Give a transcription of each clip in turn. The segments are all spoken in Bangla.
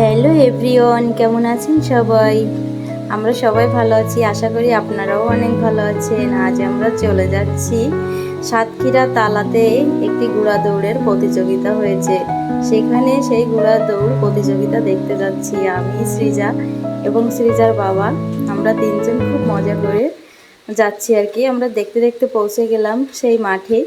হ্যালো এভরিওয়ান, কেমন আছেন সবাই? আমরা সবাই ভালো আছি, আশা করি আপনারাও অনেক ভালো আছেন। আজ আমরা চলে যাচ্ছি সাতক্ষীরা তালাতে একটি ঘোড়া দৌড়ের প্রতিযোগিতা হয়েছে। সেখানে সেই ঘোড়া দৌড় প্রতিযোগিতা দেখতে যাচ্ছি আমি, সৃজা এবং সৃজার বাবা। আমরা তিনজন খুব মজা করে যাচ্ছি আর কি। আমরা দেখতে দেখতে পৌঁছে গেলাম সেই মাঠে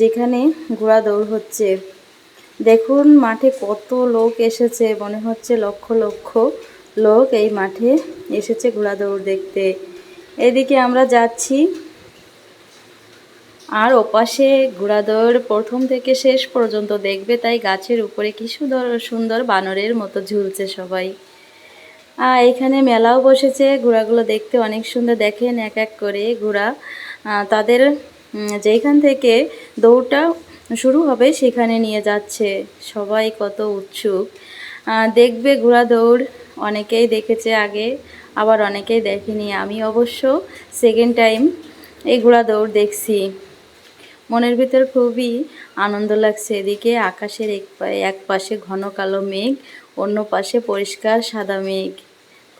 যেখানে ঘোড়া দৌড় হচ্ছে। দেখুন, মাঠে কত লোক এসেছে, মনে হচ্ছে লক্ষ লক্ষ লোক এই মাঠে এসেছে ঘোড়া দৌড় দেখতে। এদিকে আমরা যাচ্ছি। আর ওপাশে ঘোড়া দৌড় প্রথম থেকে শেষ পর্যন্ত দেখবে, তাই গাছের উপরে কি সুন্দর সুন্দর বানরের মতো ঝুলছে সবাই। আর এখানে মেলাও বসেছে, ঘোড়াগুলো দেখতে অনেক সুন্দর, দেখেন এক এক করে ঘোড়া। তাদের যেখান থেকে দৌড়টা শুরু হবে সেখানে নিয়ে যাচ্ছে। সবাই কত উৎসুক। দেখবে ঘোড়া দৌড় অনেকেই দেখেছে আগে, আবার অনেকেই দেখেনি। আমি অবশ্য সেকেন্ড টাইম এই ঘোড়া দৌড় দেখছি। মনের ভিতর খুবই আনন্দ লাগছে। এদিকে আকাশের এক এক পাশে ঘন কালো মেঘ, অন্য পাশে পরিষ্কার সাদা মেঘ।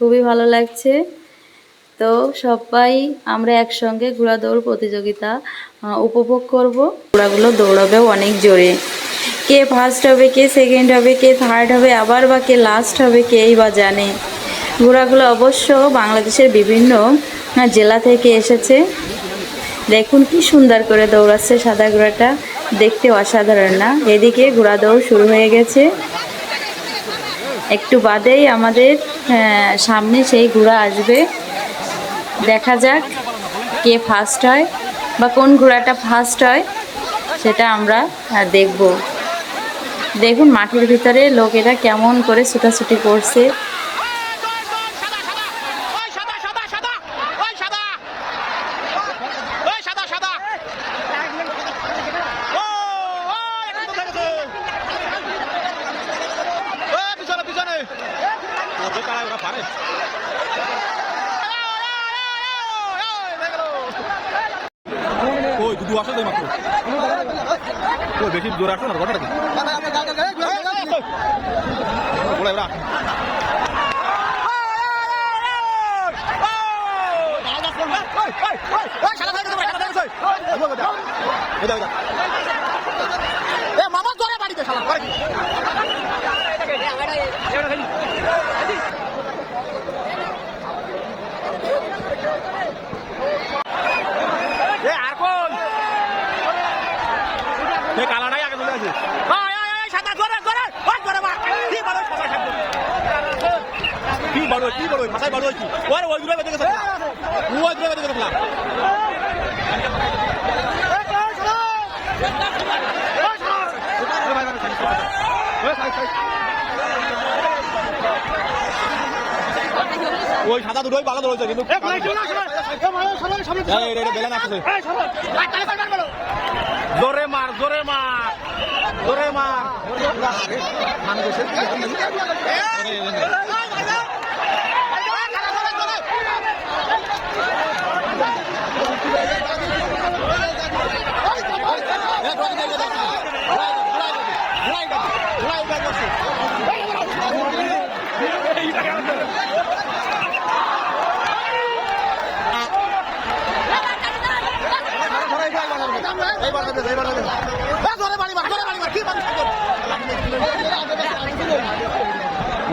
খুবই ভালো লাগছে। তো সবাই আমরা একসঙ্গে ঘোড়া দৌড় প্রতিযোগিতা উপভোগ করব। ঘোড়াগুলো দৌড়াবেও অনেক জোরে। কে ফার্স্ট হবে, কে সেকেন্ড হবে, কে থার্ড হবে, আবার বা কে লাস্ট হবে, কেই বা জানে। ঘোড়াগুলো অবশ্য বাংলাদেশের বিভিন্ন জেলা থেকে এসেছে। দেখুন কি সুন্দর করে দৌড়াচ্ছে সাদা ঘোড়াটা। দেখতে অসাধারণ না? এদিকে ঘোড়া দৌড় শুরু হয়ে গেছে। একটু বাদেই আমাদের সামনে সেই ঘোড়া আসবে। দেখা যাক কে ফার্স্ট হয় বা কোন ঘোড়াটা ফার্স্ট হয় সেটা আমরা দেখব দেখুন মাঠের ভিতরে লোকেরা কেমন করে ছুটাছুটি করছে সাদা ওই সাদা ওই সাদা সাদা ও ও একটু কোথায় গেছে ও পিছনে পিছনে ওকে কারা ওরা পারে ওই দুদু আসো তো মাত্র বেশি জোরে আসো না ঘটনা কি মামা জোরে বাড়িতে শালা করে কি এ আর কোন সে কালাটাই আগে চলে আছে ওই ওই ওই সাদা জোরে জোরে ওই জোরে মার কি বড় সাদা সাদা কি বড় কি বড় মাথায় বড় কি ওর ওই দূরে বেঁধে গেছে ওই দূরে বেঁধে ওই সাদা দুটোই ভালো ধরেছে কিন্তু। জোরে মার জোরে মার জোরে মার।